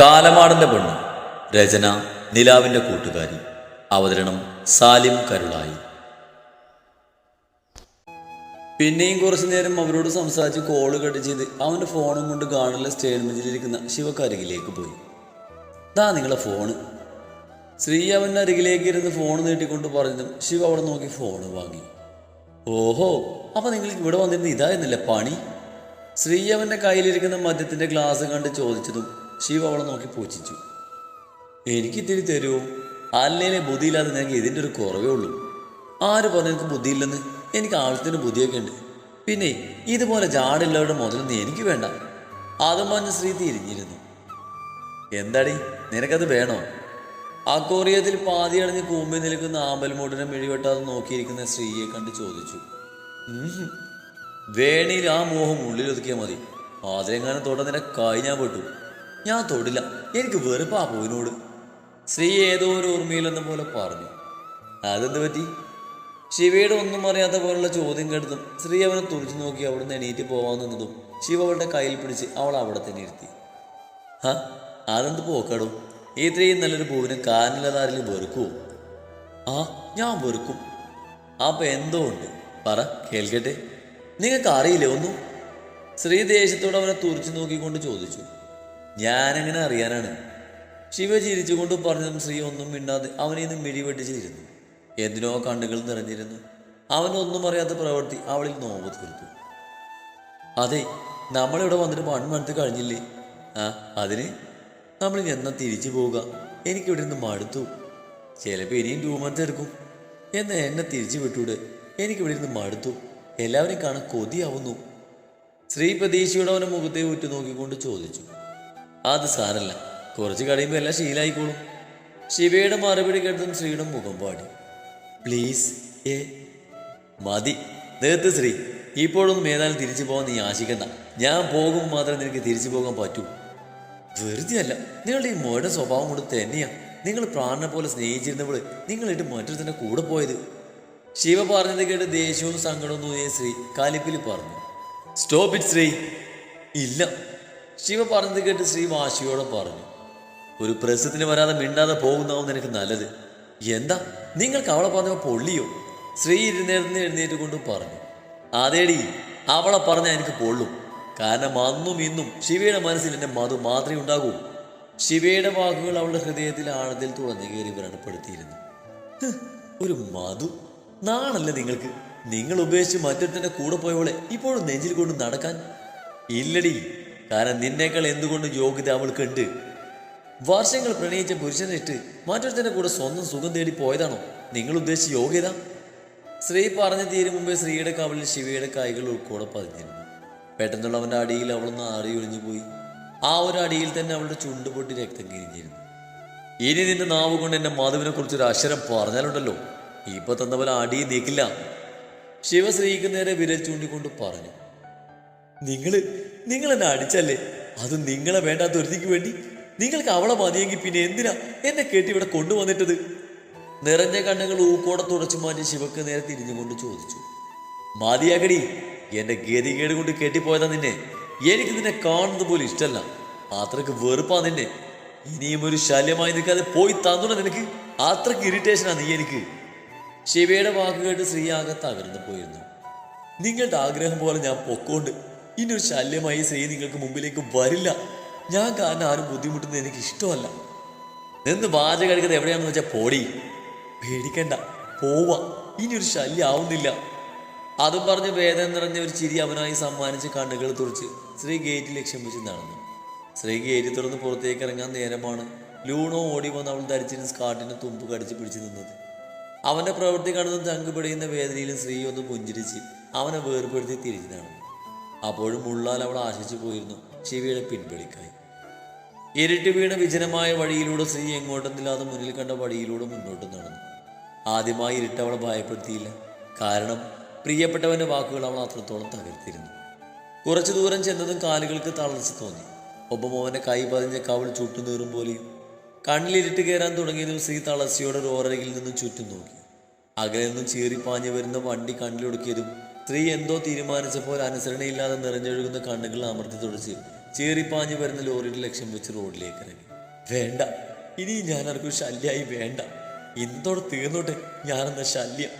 കാലമാടന്റെ പെണ്ണ്. രചന നിലാവിന്റെ കൂട്ടുകാരി. അവതരണം സാലിം കരുളായി. പിന്നെയും കുറച്ചു നേരം അവരോട് സംസാരിച്ച് കോൾ കട്ട് ചെയ്ത് അവന്റെ ഫോണും കൊണ്ട് കാണുള്ള സ്റ്റേഡിയത്തിലിരിക്കുന്ന ശിവക്കരികിലേക്ക് പോയി. ദാ നിങ്ങളെ ഫോണ് ശ്രീ അവന്റെ അരികിലേക്ക് ഇരുന്ന് ഫോൺ നീട്ടിക്കൊണ്ട് പറഞ്ഞതും ശിവ അവിടെ നോക്കി ഫോൺ വാങ്ങി. ഓഹോ അപ്പൊ നിങ്ങൾ ഇവിടെ വന്നിരുന്ന ഇതായിരുന്നില്ല പണി? ശ്രീ അവന്റെ കയ്യിലിരിക്കുന്ന മദ്യത്തിന്റെ ഗ്ലാസ് കണ്ട് ചോദിച്ചതും ശിവ അവളെ നോക്കി പൂച്ഛിച്ചു എനിക്ക് ഇത്തിരി തരുമോ അല്ലേലെ ബുദ്ധിയില്ലാതെ നിനക്ക് ഇതിന്റെ ഒരു കുറവേ ഉള്ളൂ. ആര് പറഞ്ഞു എനിക്ക് ബുദ്ധിയില്ലെന്ന്? എനിക്ക് ആവശ്യത്തിന് ബുദ്ധിയൊക്കെ ഉണ്ട്. പിന്നെ ഇതുപോലെ ജാടില്ലവരുടെ മുതലൊന്നും എനിക്ക് വേണ്ട. അതും പറഞ്ഞ് ശ്രീ തിരിഞ്ഞിരുന്നു. എന്താടി? നിനക്കത് വേണോ? അക്കോറിയത്തിൽ പാതി അടഞ്ഞ് കൂമ്പി നിൽക്കുന്ന ആമ്പൽമൂടിനെ മിഴിവെട്ടാതെ നോക്കിയിരിക്കുന്ന സ്ത്രീയെ കണ്ട് ചോദിച്ചു. വേണിയിൽ ആ മോഹം ഉള്ളിലൊതുക്കിയാൽ മതി. അതിലെങ്ങാനും തോട്ടം നിന്നെ കഴിഞ്ഞാൽ പെട്ടു ഞാൻ തൊടില്ല. എനിക്ക് വെറുപ്പാ പൂവിനോട്. ശ്രീ ഏതോ ഒരു ഓർമ്മയിലെന്ന പോലെ പറഞ്ഞു അതെന്ത് പറ്റി? ശിവയുടെ ഒന്നും അറിയാത്ത പോലുള്ള ചോദ്യം കേട്ടതും ശ്രീ അവനെ തുറച്ചു നോക്കി അവിടുന്ന് എണീറ്റ് പോവാൻ നിന്നതും ശിവ അവളുടെ കയ്യിൽ പിടിച്ച് അവൾ അവിടെ തന്നെ ഇരുത്തി. ഹ അതെന്ത് പോക്കാടും? ഇത്രയും നല്ലൊരു പൂവിനെ ആരെങ്കിലും വെറുക്കുവോ? ആ ഞാൻ വെറുക്കും. അപ്പൊ എന്തോ ഉണ്ട്? പറ കേൾക്കട്ടെ. നിങ്ങൾക്ക് അറിയില്ലേ ഒന്നും? ശ്രീ ദേശത്തോട് അവനെ തുറച്ചു നോക്കിക്കൊണ്ട് ചോദിച്ചു. ഞാനെങ്ങനെ അറിയാനാണ്. ശിവ ചിരിച്ചുകൊണ്ട് പറഞ്ഞതും ശ്രീ ഒന്നും മിണ്ടാതെ അവനെ നിന്ന് മിഴിവെട്ടിച്ചിരുന്നു എന്തിനോ കണ്ണുകൾ നിറഞ്ഞിരുന്നു. അവനൊന്നും അറിയാത്ത പ്രവൃത്തി അവളിൽ നോവ് തീർത്തു. അതെ നമ്മളിവിടെ വന്നിട്ട് വൺ മന്ത് കഴിഞ്ഞില്ലേ? ആ അതിന്? നമ്മൾ എന്നാ തിരിച്ചു പോവുക? എനിക്കിവിടെ നിന്ന് മടുത്തു. ചിലപ്പോൾ ഇനിയും ടൂ മന്ത് എടുക്കും. എന്ന് എന്നെ തിരിച്ചു വിട്ടൂടെ? എനിക്കിവിടെ നിന്ന് മടുത്തു. എല്ലാവരെയും കാണാൻ കൊതിയാവുന്നു. ശ്രീ പ്രതീക്ഷയുടെ അവനെ മുഖത്തെ ഉറ്റുനോക്കിക്കൊണ്ട് ചോദിച്ചു. അത് സാരല്ല. കുറച്ച് കഴിയുമ്പോൾ എല്ലാം ശീലായിക്കോളും. ശിവയുടെ മറുപടി കേട്ടതും ശ്രീയുടെ മുഖം പാടി. പ്ലീസ് ഏ മതി. നേത്ത് ശ്രീ. ഇപ്പോഴൊന്നും ഏതായാലും തിരിച്ചു പോകാൻ നീ ആശിക്കണ്ട. ഞാൻ പോകും മാത്രം നിനക്ക് തിരിച്ചു പോകാൻ പറ്റൂ. വെറുതെ അല്ല. നിങ്ങളുടെ ഈ മോയുടെ സ്വഭാവം കൊണ്ട് തന്നെയാ. നിങ്ങൾ പ്രാണനെ പോലെ സ്നേഹിച്ചിരുന്നപ്പോൾ നിങ്ങളിട്ട് മറ്റൊരുത്തന്നെ കൂടെ പോയത്. ശിവ പറഞ്ഞത് കേട്ട് ദേഷ്യവും സങ്കടവും തോന്നിയ ശ്രീ കാലിപ്പിൽ പറഞ്ഞു സ്റ്റോപ്പ് ഇറ്റ് ശ്രീ. ഇല്ല. ശിവ പറഞ്ഞത് കേട്ട് ശ്രീ വാശിയോടെ പറഞ്ഞു ഒരു പ്രസവത്തിന് വരാതെ മിണ്ടാതെ പോകുന്നതാവും നിനക്ക് നല്ലത്. എന്താ? നിങ്ങൾക്ക് അവളെ പറഞ്ഞ പൊള്ളിയോ? ശ്രീ ഇരുന്നേർന്ന് എഴുന്നേറ്റ് കൊണ്ട് പറഞ്ഞു അതേടി അവളെ പറഞ്ഞാൽ എനിക്ക് പൊള്ളും. കാരണം അന്നും ഇന്നും ശിവയുടെ മനസ്സിൽ എന്റെ മധു മാത്രമേ ഉണ്ടാകൂ. ശിവയുടെ വാക്കുകൾ അവളുടെ ഹൃദയത്തിൽ ആഴത്തിൽ തുളഞ്ഞു കയറി വ്രണപ്പെടുത്തിയിരുന്നു. ഒരു മധു നാണല്ലേ നിങ്ങൾക്ക്? നിങ്ങൾ ഉപേക്ഷിച്ച് മറ്റൊരുത്തന്റെ കൂടെ പോയവളെ ഇപ്പോഴും നെഞ്ചിൽ കൊണ്ട് നടക്കാൻ? ഇല്ലടി കാരണം നിന്നേക്കാൾ എന്തുകൊണ്ട് യോഗ്യത അവൾക്കുണ്ട്? വർഷങ്ങൾ പ്രണയിച്ച പുരുഷനിട്ട് മറ്റൊരുത്തന്റെ കൂടെ സ്വന്തം സുഖം തേടി പോയതാണോ നിങ്ങൾ ഉദ്ദേശിച്ച യോഗ്യത? ശ്രീ പറഞ്ഞു തീരും മുമ്പേ ശ്രീയുടെ കവളിൽ ശിവയുടെ കൈകൾ ഉൾക്കൂടെ പതിഞ്ഞിരുന്നു. പെട്ടെന്നുള്ള അവന്റെ അടിയിൽ അവളൊന്ന് ആറി ഒഴിഞ്ഞു പോയി. ആ ഒരു അടിയിൽ തന്നെ അവളുടെ ചുണ്ട് പൊട്ടി രക്തം കിരിഞ്ഞിരുന്നു. ഇനി നിന്റെ നാവ് കൊണ്ട് എന്റെ മാധവിനെ കുറിച്ച് ഒരു അക്ഷരം പറഞ്ഞാലുണ്ടല്ലോ. ഇപ്പൊ തന്ന പോലെ അടി നീക്കില്ല. ശിവ ശ്രീക്ക് നേരെ വിരൽ ചൂണ്ടിക്കൊണ്ട് പറഞ്ഞു. നിങ്ങൾ നിങ്ങൾ എന്നെ അടിച്ചല്ലേ? അത് നിങ്ങളെ വേണ്ടാത്ത ഒരുതിക്ക് വേണ്ടി? നിങ്ങൾക്ക് അവളെ മതിയെങ്കിൽ പിന്നെ എന്തിനാ എന്നെ കേട്ടി ഇവിടെ കൊണ്ടുവന്നിട്ടത്? നിറഞ്ഞ കണ്ണുകൾ ഊക്കോടെ തുടച്ചു മാറ്റി ശിവക്ക് നേരെ തിരിഞ്ഞുകൊണ്ട് ചോദിച്ചു. മതിയാകടി എന്റെ ഗതികേട് കൊണ്ട് കെട്ടിപ്പോയതാ നിന്നെ. എനിക്ക് നിന്നെ കാണുന്നത് പോലും ഇഷ്ടല്ല. അത്രയ്ക്ക് വെറുപ്പാ നിന്നെ. ഇനിയും ഒരു ശല്യമായി നിൽക്കാതെ പോയി തന്നുണ നിനക്ക്. അത്രയ്ക്ക് ഇറിറ്റേഷനാ നീ എനിക്ക്. ശിവയുടെ വാക്കുകേട്ട് ശ്രീ ആകെ പോയിരുന്നു. നിങ്ങളുടെ ആഗ്രഹം പോലെ ഞാൻ പൊക്കോണ്ട് ഇനി ഒരു ശല്യമായി സ്ത്രീ നിങ്ങൾക്ക് മുമ്പിലേക്ക് വരില്ല. ഞാൻ കാരണം ആരും ബുദ്ധിമുട്ടുന്നത് എനിക്ക് ഇഷ്ടമല്ല. നിന്ന് വാച കഴിക്കുന്നത് എവിടെയാണെന്ന് വെച്ചാൽ പോടി. പേടിക്കണ്ട. പോവാ. ഇനി ഒരു ശല്യം ആവുന്നില്ല. അതും പറഞ്ഞ് വേദന നിറഞ്ഞ ഒരു ചിരി അവനായി സമ്മാനിച്ച് കണ്ണുകൾ തുറച്ച് സ്ത്രീ ഗേറ്റ് ലക്ഷ്യം വെച്ച് നടന്നു. സ്ത്രീ ഗേറ്റ് തുറന്ന് പുറത്തേക്ക് ഇറങ്ങാൻ നേരമാണ് ലൂണോ ഓടി വന്ന് അവൾ ധരിച്ചിരുന്ന സ്കാർട്ടിന് തുമ്പ് കടിച്ച് പിടിച്ചു നിന്നത്. അവന്റെ പ്രവൃത്തി കടന്ന് തങ്കുപിടയുന്ന വേദനയിലും സ്ത്രീ ഒന്ന് പുഞ്ചിരിച്ച് അവനെ വേർപെടുത്തി തിരിഞ്ഞു നടന്നു. അപ്പോഴും ഉള്ളാൽ അവൾ ആശിച്ചു പോയിരുന്നു. ശിവയുടെ പിൻപിളിക്കായി ഇരുട്ട് വീണ വിജനമായ വഴിയിലൂടെ സ്ത്രീ എങ്ങോട്ടെന്നില്ലാതെ മുന്നിൽ കണ്ട വഴിയിലൂടെ മുന്നോട്ട് നടന്നു. ആദ്യമായി ഇരുട്ട് അവളെ ഭയപ്പെടുത്തിയില്ല. കാരണം പ്രിയപ്പെട്ടവന്റെ വാക്കുകൾ അവൾ അത്രത്തോളം തകർത്തിരുന്നു. കുറച്ചു ദൂരം ചെന്നതും കാലുകൾക്ക് തളർച്ച തോന്നി. ഒപ്പം അവന്റെ കൈ പതിഞ്ഞ കവൾ ചുട്ടുനീറും പോലെയും കണ്ണിലിരുട്ട് കയറാൻ തുടങ്ങിയതും സ്ത്രീ തളർച്ചയോടെ റോറരികിൽ നിന്നും ചുറ്റും നോക്കി. അകലെ നിന്നും ചീറിപ്പാഞ്ഞു വരുന്ന വണ്ടി കണ്ണിലൊടുക്കിയതും സ്ത്രീ എന്തോ തീരുമാനിച്ചപ്പോൾ അനുസരണയില്ലാതെ നിറഞ്ഞൊഴുകുന്ന കണ്ണുകൾ അമർത്തി തുടച്ച് ചീറിപ്പാഞ്ഞു വരുന്ന ലോറിയുടെ ലക്ഷ്യം വെച്ച് റോഡിലേക്ക് ഇറങ്ങി. വേണ്ട. ഇനി ഞാൻ ആർക്കും ശല്യമായി വേണ്ട. എന്തോടെ തീർന്നോട്ടെ. ഞാനെന്ന ശല്യം.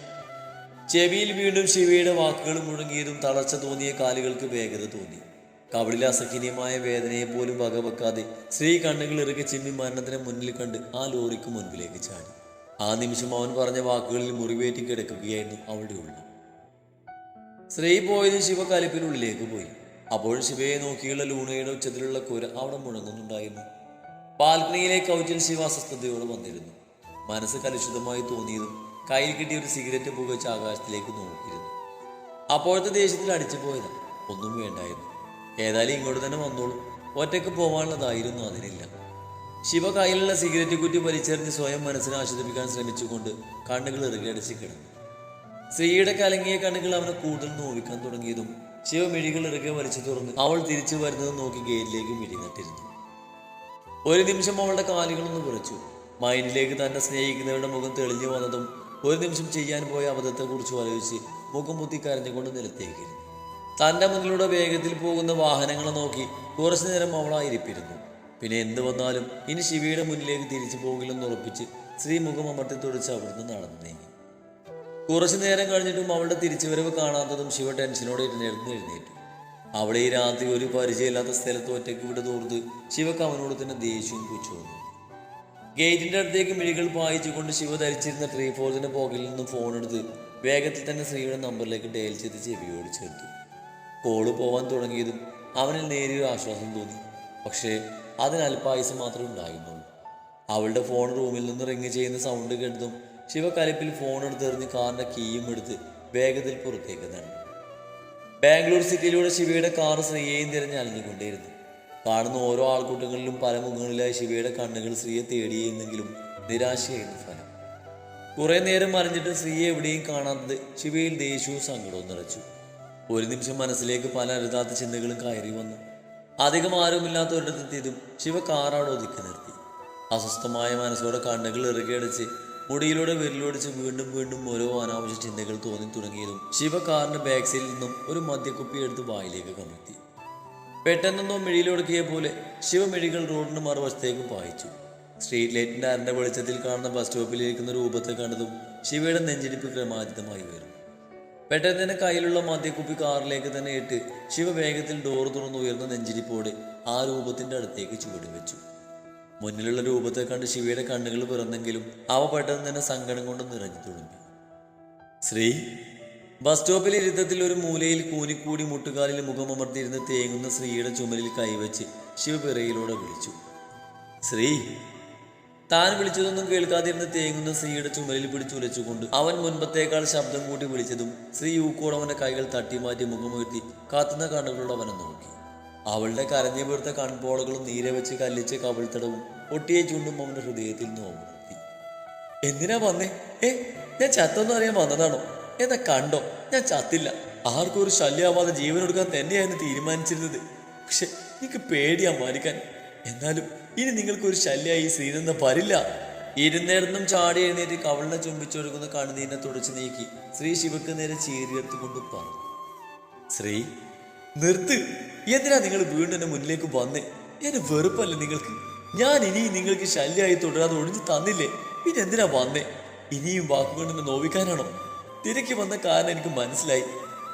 ചെവിയിൽ വീണ്ടും ശിവയുടെ വാക്കുകൾ മുഴങ്ങിയതും തളർച്ച തോന്നിയ കാലുകൾക്ക് വേഗത തോന്നി. കവിളിലെ അസഹനീയമായ വേദനയെ പോലും വകവെക്കാതെ സ്ത്രീ കണ്ണുകൾ ഇറുകെ ചിമ്മി മരണത്തിന് മുന്നിൽ കണ്ട് ആ ലോറിക്ക് മുൻപിലേക്ക് ചാടി. ആ നിമിഷം അവൻ പറഞ്ഞ വാക്കുകളിൽ മുറിവേറ്റി കിടക്കുകയായിരുന്നു അവളുടെ ഉള്ളിൽ സ്ത്രീ പോയത് ശിവ കലിപ്പിനുള്ളിലേക്ക് പോയി. അപ്പോൾ ശിവയെ നോക്കിയുള്ള ലൂണയുടെ ഉച്ചത്തിലുള്ള കുര അവിടെ മുഴങ്ങുന്നുണ്ടായിരുന്നു. ബാൽക്കണിയിലെ കൗറ്റിൽ ശിവ അസ്വസ്ഥതയോടെ വന്നിരുന്നു. മനസ്സ് കലുഷിതമായി തോന്നിയതും കയ്യിൽ കിട്ടിയ ഒരു സിഗരറ്റ് പുകച്ച് ആകാശത്തിലേക്ക് നോക്കിയിരുന്നു. അപ്പോഴത്തെ ദേഷ്യത്തിൽ അടിച്ചു പോയത്. ഒന്നും വേണ്ടായിരുന്നു. ഏതായാലും ഇങ്ങോട്ട് തന്നെ വന്നോളൂ. ഒറ്റയ്ക്ക് പോവാനുള്ളതായിരുന്നു അതിനില്ല. ശിവ കയ്യിലുള്ള സിഗരറ്റ് കുറ്റി വലിച്ചെറിഞ്ഞ് സ്വയം മനസ്സിനെ ആശ്വസിപ്പിക്കാൻ ശ്രമിച്ചുകൊണ്ട് കണ്ണുകൾ ഇറുകിയടിച്ച് കിടന്നു. സ്ത്രീയുടെ കലങ്ങിയ കണ്ണുകൾ അവനെ കൂടുതൽ നോവിക്കാൻ തുടങ്ങിയതും ശിവ മിഴികൾ ഇറുകെ വലിച്ചു തുറന്ന് അവൾ തിരിച്ചു വരുന്നത് നോക്കി ഗേറ്റിലേക്ക് മിഴിനട്ടിരുന്നു ഒരു നിമിഷം അവളുടെ കാലുകളൊന്ന് കുറച്ചു മൈൻഡിലേക്ക് തന്നെ സ്നേഹിക്കുന്നവരുടെ മുഖം തെളിഞ്ഞു വന്നതും ഒരു നിമിഷം ചെയ്യാൻ പോയ അബദ്ധത്തെക്കുറിച്ച് ആലോചിച്ച് മുഖം മുത്തി കരഞ്ഞുകൊണ്ട് നിലത്തേക്കിരുന്നു. തന്റെ മുന്നിലൂടെ വേഗത്തിൽ പോകുന്ന വാഹനങ്ങളെ നോക്കി കുറച്ചു നേരം അവളായിരിപ്പിരുന്നു പിന്നെ എന്ത് വന്നാലും ഇനി ശിവയുടെ മുന്നിലേക്ക് തിരിച്ചു പോകില്ലെന്ന് ഉറപ്പിച്ച് സ്ത്രീ മുഖം അമർത്തി തുടച്ച് അവിടുന്ന് നടന്നു നീങ്ങി. കുറച്ചു നേരം കഴിഞ്ഞിട്ടും അവളുടെ തിരിച്ചുവരവ് കാണാത്തതും ശിവ ടെൻഷനോടെ ഇരുന്നെഴുന്ന് എഴുന്നേറ്റു. അവളെ ഈ രാത്രി ഒരു പരിചയമില്ലാത്ത സ്ഥലത്ത് ഒറ്റയ്ക്ക് വിടതോർത്ത് ശിവക്ക് അവനോട് തന്നെ ദേഷ്യവും വന്നു. ഗേറ്റിന്റെ അടുത്തേക്ക് മിഴികൾ പായിച്ചുകൊണ്ട് ശിവ ധരിച്ചിരുന്ന ട്രീ ഫോർജിന്റെ പോക്കറ്റിൽ നിന്നും ഫോൺ എടുത്ത് വേഗത്തിൽ തന്നെ ശ്രീയുടെ നമ്പറിലേക്ക് ഡയൽ ചെയ്ത് ചെവിയോട് ചേർത്തു. കോൾ പോവാൻ തുടങ്ങിയതും അവനിൽ നേരിയൊരു ആശ്വാസം തോന്നി. പക്ഷേ അതിന് മാത്രമേ ഉണ്ടായിരുന്നുള്ളൂ. അവളുടെ ഫോൺ റൂമിൽ നിന്ന് റിങ് ചെയ്യുന്ന സൗണ്ട് കേട്ടതും ശിവ കലിപ്പിൽ ഫോൺ എടുത്തെറിഞ്ഞ് കാറിന്റെ കീയും എടുത്ത് വേഗത്തിൽ പുറത്തേക്ക് നടന്നു ബാംഗ്ലൂർ സിറ്റിയിലൂടെ ശിവയുടെ കാർ ശ്രീയെയും തിരഞ്ഞ് അലഞ്ഞുകൊണ്ടേയിരുന്നു. കാണുന്ന ഓരോ ആൾക്കൂട്ടങ്ങളിലും പല മുഖങ്ങളിലായി ശിവയുടെ കണ്ണുകൾ ശ്രീയെ തേടിയെന്നെങ്കിലും നിരാശയായിരുന്നു ഫലം. കുറെ നേരം മറിഞ്ഞിട്ട് ശ്രീയെ എവിടെയും കാണാത്തത് ശിവയിൽ ദേഷ്യവും സങ്കടവും നിറച്ചു. ഒരു നിമിഷം മനസ്സിലേക്ക് പല അരുതാത്ത ചിന്തകളും കയറി വന്നു. അധികം ആരുമില്ലാത്ത ഒരിടത്തെത്തിയതും ശിവ കാറാട് ഒതുക്കി നിർത്തി. അസ്വസ്ഥമായ മനസ്സോടെ കണ്ണുകൾ ഇറുകിയടിച്ച് മുടിയിലൂടെ വിരലോടിച്ച് വീണ്ടും വീണ്ടും ഓരോ അനാവശ്യ ചിന്തകൾ തോന്നി തുടങ്ങിയതും ശിവ കാറിന്റെ ബാക്ക് സൈഡിൽ നിന്നും ഒരു മദ്യക്കുപ്പി എടുത്ത് വായിലേക്ക് കമഴ്ത്തി പെട്ടെന്നൊന്നോ മിഴിയിലൊടുക്കിയ പോലെ ശിവ മിഴികൾ റോഡിന് മറുവശത്തേക്ക് പായിച്ചു. സ്ട്രീറ്റ് ലൈറ്റിന്റെ അരണ്ട വെളിച്ചത്തിൽ കാണുന്ന ബസ് സ്റ്റോപ്പിൽ ഇരിക്കുന്ന രൂപത്തെ കണ്ടതും ശിവയുടെ നെഞ്ചിടിപ്പ് ക്രമാതീതമായി വരുന്നു പെട്ടെന്ന് തന്നെ കയ്യിലുള്ള മദ്യക്കുപ്പി കാറിലേക്ക് തന്നെ ഇട്ട് ശിവ വേഗത്തിൽ ഡോർ തുറന്ന് ഉയർന്ന നെഞ്ചിരിപ്പോടെ ആ രൂപത്തിന്റെ അടുത്തേക്ക് ചുവട് വെച്ചു മുന്നിലുള്ള രൂപത്തെ കണ്ട് ശിവയുടെ കണ്ണുകൾ പിറന്നെങ്കിലും അവ പെട്ടെന്ന് തന്നെ സങ്കടം കൊണ്ട് നിറഞ്ഞു തുളുമ്പി ശ്രീ ബസ് സ്റ്റോപ്പിലെ ഇരുത്തത്തിൽ ഒരു മൂലയിൽ കൂനിക്കൂടി മുട്ടുകാലിൽ മുഖമമർത്തിയിരുന്ന് തേങ്ങുന്ന ശ്രീയുടെ ചുമലിൽ കൈവച്ച് ശിവപിറയിലൂടെ വിളിച്ചു. ശ്രീ താൻ വിളിച്ചതൊന്നും കേൾക്കാതിരുന്ന് തേങ്ങുന്ന സ്ത്രീയുടെ ചുമലിൽ പിടിച്ചുലച്ചുകൊണ്ട് അവൻ മുൻപത്തേക്കാൾ ശബ്ദം കൂട്ടി വിളിച്ചതും ശ്രീ ഊക്കോടവന്റെ കൈകൾ തട്ടിമാറ്റി മുഖമുയർത്തി കാത്തുന്ന കണ്ണുകളോട് അവനെ നോക്കി. അവളുടെ കരഞ്ഞു വീർത്ത കൺപോളകളും നീരെ വെച്ച് കല്ലിച്ച് കവിൾത്തടവും ഒട്ടിയെ ചുണ്ടും അവന്റെ ഹൃദയത്തിൽ നോക്കി എന്തിനാ വന്നേ? ഏ ഞാൻ ചത്തൊന്നും അറിയാൻ വന്നതാണോ? എന്നാ കണ്ടോ? ഞാൻ ചത്തില്ല. ആർക്കും ഒരു ശല്യമാവാതെ ജീവൻ എടുക്കാൻ തന്നെയായിരുന്നു തീരുമാനിച്ചിരുന്നത്. പക്ഷെ എനിക്ക് പേടിയാ മരിക്കാൻ എന്നാലും ഇനി നിങ്ങൾക്കൊരു ശല്യമായി ശ്രീനന്ദ പരില്ല ഇരുന്നേർന്നും ചാടി എഴുന്നേറ്റ് കവളിനെ ചുംബിച്ചൊഴുകുന്ന കണ്ണുനീരിനെ തുടച്ചു നീക്കി ശ്രീ ശിവക്ക് നേരെ ചീറിയെടുത്തുകൊണ്ട് പറഞ്ഞു. ശ്രീ നിർത്ത്. എന്തിനാ നിങ്ങൾ വീണ്ടും എന്റെ മുന്നിലേക്ക് വന്നേ? എന്നെ വെറുപ്പല്ലേ നിങ്ങൾക്ക്? ഞാൻ ഇനിയും നിങ്ങൾക്ക് ശല്യമായി തുടരാതെ ഒഴിഞ്ഞു തന്നില്ലേ? പിന്നെ എന്തിനാ വന്നേ? ഇനിയും വാക്കുകൊണ്ട് എന്നെ നോവിക്കാനാണോ? തിരക്കി വന്ന കാരണം എനിക്ക് മനസ്സിലായി.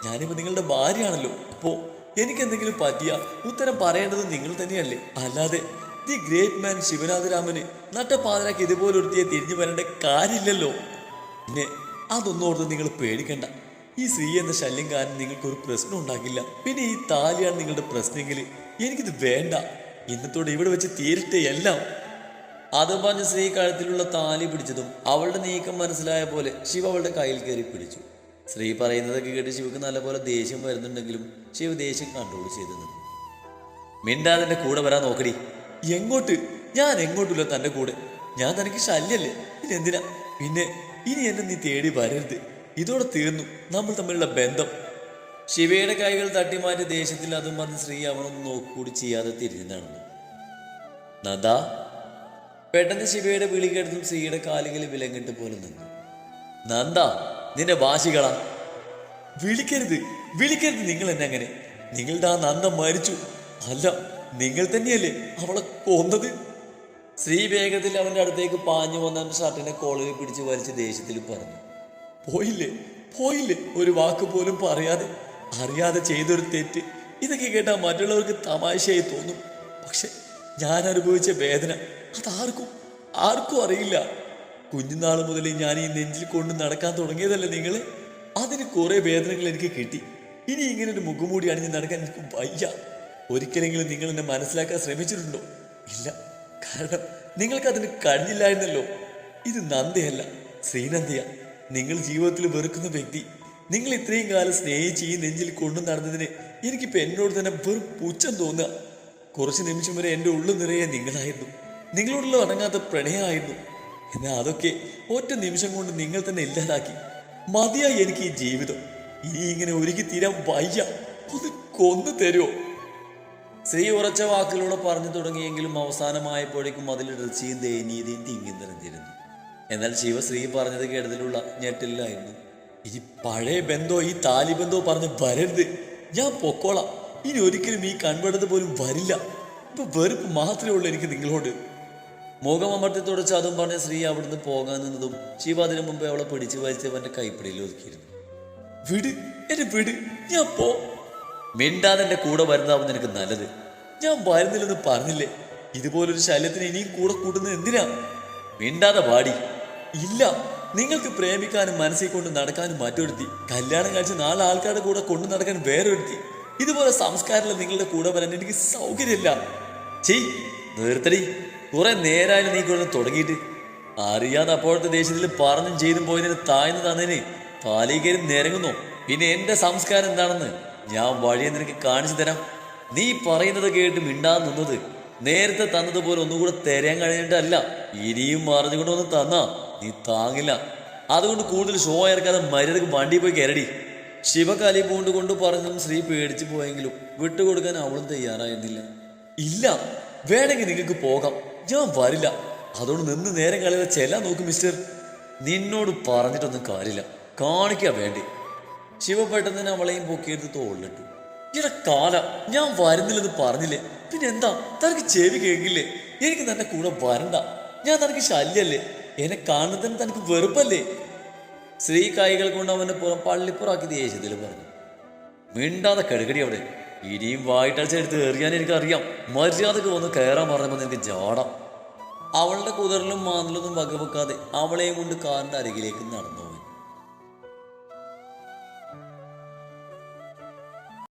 ഞാനിപ്പോ നിങ്ങളുടെ ഭാര്യയാണല്ലോ. അപ്പോ എനിക്ക് എന്തെങ്കിലും പറ്റിയ ഉത്തരം പറയേണ്ടത് നിങ്ങൾ തന്നെയല്ലേ. അല്ലാതെ ദി ഗ്രേറ്റ് മാൻ ശിവനാഥരാമന് നട്ടപ്പാതിരാക്കി ഇതുപോലെ ഒരുത്തിയെ തിരിഞ്ഞു വരേണ്ട കാര്യമില്ലല്ലോ. പിന്നെ അതൊന്നും ഓർത്ത് നിങ്ങൾ പേടിക്കണ്ട. ഈ സ്ത്രീ എന്ന ശല്യം കാരണം നിങ്ങൾക്ക് ഒരു പ്രശ്നം ഉണ്ടാകില്ല. പിന്നെ ഈ താലിയാണ് നിങ്ങളുടെ പ്രശ്നമെങ്കിൽ എനിക്കിത് വേണ്ട. ഇന്നത്തോടെ ഇവിടെ വെച്ച് തീരട്ടെ എല്ലാം. അതും പറഞ്ഞ് സ്ത്രീ കഴുത്തിലുള്ള താലി പിടിച്ചതും അവളുടെ നീക്കം മനസ്സിലായ പോലെ ശിവ അവളുടെ കയ്യിൽ കയറി പിടിച്ചു. സ്ത്രീ പറയുന്നതൊക്കെ കേട്ട് ശിവക്ക് നല്ലപോലെ ദേഷ്യം വരുന്നുണ്ടെങ്കിലും ശിവ ദേഷ്യം കൺട്രോൾ ചെയ്തു നിന്നു. മിണ്ടാതിന്റെ കൂടെ വരാൻ നോക്കടി. എങ്ങോട്ട്? ഞാൻ എങ്ങോട്ടില്ല തന്റെ കൂടെ? ഞാൻ തനിക്ക് ശല്യല്ലേ? പിന്നെ എന്തിനാ പിന്നെ ഇനി എന്നെ നീ തേടി വരരുത്. ഇതോടെ തീർന്നു നമ്മൾ തമ്മിലുള്ള ബന്ധം. ശിവയുടെ കൈകൾ തട്ടിമാറ്റി ദേശത്തിൽ അതും പറഞ്ഞ് സ്ത്രീ അവനൊന്നും നോക്കുകൂടി ചെയ്യാതെ തിരിഞ്ഞു നടന്നു നദാ പെട്ടെന്ന് ശിവയുടെ വിളി ശ്രീയുടെ സ്ത്രീയുടെ കാലുകളിൽ വിലങ്ങിട്ട് പോലെ നിന്നു. നന്ദ നിന്റെ വാശികളാ. വിളിക്കരുത് വിളിക്കരുത് നിങ്ങൾ എന്നെ അങ്ങനെ. നിങ്ങളുടെ ആ നന്ദ മരിച്ചു. അല്ല നിങ്ങൾ തന്നെയല്ലേ അവളെ കൊന്നത്? ശ്രീ വേഗത്തിൽ അവന്റെ അടുത്തേക്ക് പാഞ്ഞു വന്ന ഷർട്ടിനെ കോളറിൽ പിടിച്ച് വലിച്ച് ദേഷ്യത്തിൽ പറഞ്ഞു. പോയില്ലേ? പോയില്ലേ? ഒരു വാക്ക് പോലും പറയാതെ അറിയാതെ ചെയ്തൊരു തെറ്റ്. ഇതൊക്കെ കേട്ടാൽ മറ്റുള്ളവർക്ക് തമാശയായി തോന്നും. പക്ഷെ ഞാൻ അനുഭവിച്ച വേദന അതാർക്കും ആർക്കും അറിയില്ല. കുഞ്ഞുനാൾ മുതൽ ഞാൻ ഈ നെഞ്ചിൽ കൊണ്ട് നടക്കാൻ തുടങ്ങിയതല്ലേ നിങ്ങൾ അതിന് കുറേ വേദനകൾ എനിക്ക് കിട്ടി. ഇനി ഇങ്ങനെ ഒരു മുഖംമൂടി അണിഞ്ഞ് നടക്കാൻ എനിക്ക് വയ്യ. ഒരിക്കലെങ്കിലും നിങ്ങൾ എന്നെ മനസ്സിലാക്കാൻ ശ്രമിച്ചിട്ടുണ്ടോ? ഇല്ല. കാരണം നിങ്ങൾക്കതിന് കഴിഞ്ഞില്ലായിരുന്നല്ലോ. ഇത് നന്ദിയല്ല ശ്രീനന്ദയ. നിങ്ങൾ ജീവിതത്തിൽ വെറുക്കുന്ന വ്യക്തി നിങ്ങൾ ഇത്രയും കാലം സ്നേഹിച്ച് ഈ നെഞ്ചിൽ കൊണ്ടു നടന്നതിന് എനിക്കിപ്പോൾ എന്നോട് തന്നെ വെറും പുച്ഛം തോന്നുക. കുറച്ച് നിമിഷം വരെ എന്റെ ഉള്ളു നിറയെ നിങ്ങളായിരുന്നു. നിങ്ങളോടുള്ള അടങ്ങാത്ത പ്രണയമായിരുന്നു. എന്നാൽ അതൊക്കെ ഒറ്റ നിമിഷം കൊണ്ട് നിങ്ങൾ തന്നെ ഇല്ലാതാക്കി. മതിയായി എനിക്ക് ഈ ജീവിതം. ഇനി ഇങ്ങനെ ഒരുക്കി തീരാൻ വയ്യ. ഒന്ന് കൊന്നു തരുമോ സ്ത്രീ ഉറച്ച വാക്കുകളോടെ പറഞ്ഞു തുടങ്ങിയെങ്കിലും അവസാനമായപ്പോഴേക്കും അതിൽ ഋഷിയും ദയനീയതയും തിങ്ങി നിറഞ്ഞിരുന്നു. എന്നാൽ ശിവശ്രീ പറഞ്ഞത് കേട്ടതിലുള്ള ഞെട്ടില്ലായിരുന്നു ഈ പഴയ ബന്ധോ ഈ താലി ബന്ധോ പറഞ്ഞ് വരരുത്. ഞാൻ പൊക്കോളാം. ഇനി ഒരിക്കലും ഈ കൺപെടുത്ത് പോലും വരില്ല. ഇപ്പൊ വെറുപ്പ് മാത്രമേ ഉള്ളൂ എനിക്ക് നിങ്ങളോട്. മുഖം അമർത്തി തുടച്ച് അതും പറഞ്ഞ സ്ത്രീ അവിടുന്ന് പോകാൻ നിന്നതും ശിവ അതിനു മുമ്പേ അവളെ പിടിച്ചു വലിച്ച് അവന്റെ കൈപ്പിടിയിൽ ഒതുക്കിയിരുന്നു. വിട് എന്നെ വിട്. ഞാൻ പോ. മിണ്ടാതെ എന്റെ കൂടെ വരുന്നതാവും നിനക്ക് നല്ലത്. ഞാൻ വരുന്നില്ലെന്ന് പറഞ്ഞില്ലേ? ഇതുപോലൊരു ശല്യത്തിന് ഇനിയും കൂടെ കൂട്ടുന്നത് എന്തിനാ? മിണ്ടാതെ പാടി ഇല്ല. നിങ്ങൾക്ക് പ്രേമിക്കാനും മനസ്സിൽ കൊണ്ട് നടക്കാനും മറ്റൊരുത്തി. കല്യാണം കഴിച്ച് നാല് ആൾക്കാരുടെ കൂടെ കൊണ്ടു നടക്കാൻ വേറൊരുത്തി. ഇതുപോലെ സംസ്കാരമുള്ള നിങ്ങളുടെ കൂടെ വരാൻ എനിക്ക് സൗകര്യമില്ല. ചെയ് നിർത്തടി. കുറെ നേരായാലും നീ കൊണ്ട് തുടങ്ങിയിട്ട്. അറിയാതെ അപ്പോഴത്തെ ദേശത്തിൽ പറഞ്ഞും ചെയ്തും പോയതിന് താഴ്ന്നു തന്നതിന് പാലീകരും നിരങ്ങുന്നു. പിന്നെ എന്റെ സംസ്കാരം എന്താണെന്ന് ഞാൻ വഴിയെ നിനക്ക് കാണിച്ചു തരാം. നീ പറയുന്നത് കേട്ട് മിണ്ടാതെ നിന്നത് നേരത്തെ തന്നതുപോലെ ഒന്നുകൂടെ തരാൻ കഴിഞ്ഞിട്ടല്ല ഇനിയും മറിഞ്ഞുകൊണ്ടൊന്ന് തന്നാ. നീ താങ്ങില്ല. അതുകൊണ്ട് കൂടുതൽ ഷോ ഇറക്കാതെ മര്യാദയ്ക്ക് വണ്ടി പോയി കയറടി. ശിവകാലി പൂണ്ട് കൊണ്ട് പറഞ്ഞതും ശ്രീ പേടിച്ചു പോയെങ്കിലും വിട്ടുകൊടുക്കാൻ അവളും തയ്യാറായിരുന്നില്ല. ഇല്ല വേണമെങ്കിൽ നിങ്ങൾക്ക് പോകാം. ഞാൻ വരില്ല. അതുകൊണ്ട് നിന്ന് നേരം കളയാതെ ചെല്ലാൻ നോക്കും മിസ്റ്റർ നിന്നോട് പറഞ്ഞിട്ടൊന്നും കാര്യമില്ല. കാണിക്കുക വേണ്ടി. ശിവ പെട്ടെന്ന് തന്നെ അവളെയും പൊക്കിയെടുത്ത് തോളിലിട്ടു. ഇട കാല ഞാൻ വരുന്നില്ലെന്ന് പറഞ്ഞില്ലേ? പിന്നെന്താ? തനിക്ക് ചെവി കേൾക്കില്ലേ? എനിക്ക് തന്റെ കൂടെ വരണ്ട. ഞാൻ തനിക്ക് ശല്യല്ലേ? എന്നെ കാണുന്നതിന് തനിക്ക് വെറുപ്പല്ലേ? സ്ത്രീ കായികൾ കൊണ്ട് അവനെ പുറം പള്ളിപ്പുറാക്കി ദേശത്തിൽ പറഞ്ഞു. മിണ്ടാതെ കഴുകടി അവിടെ. ഇനിയും വായിട്ടടിച്ചെടുത്ത് എറിയാൻ എനിക്കറിയാം. മര്യാദയ്ക്ക് വന്ന് കയറാൻ പറഞ്ഞപ്പോൾ നിനക്ക് ജാടാം. അവളുടെ കുതിരലും മാന്തലൊന്നും വകവെക്കാതെ അവളെയും കൊണ്ട് കാറിന്റെ അരികിലേക്ക് നടന്നു.